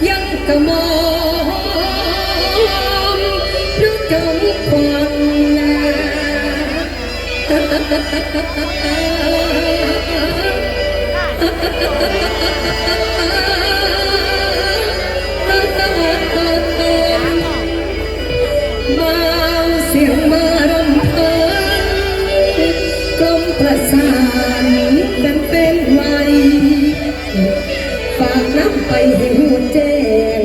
dân cà mau nước trong khoan nhà bao xiềng mơ ไปให้หูจ้ง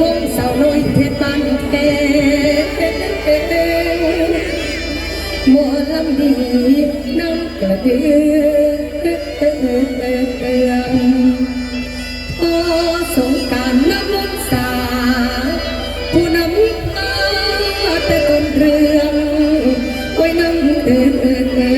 วงสาวน้อยเพชรบานแก่หมอลำดีน้ำกระเดืองพอสงการน้ำมนสาผู้ำพาต่ต้นเรื่องไว้นำเดิน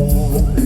Oh.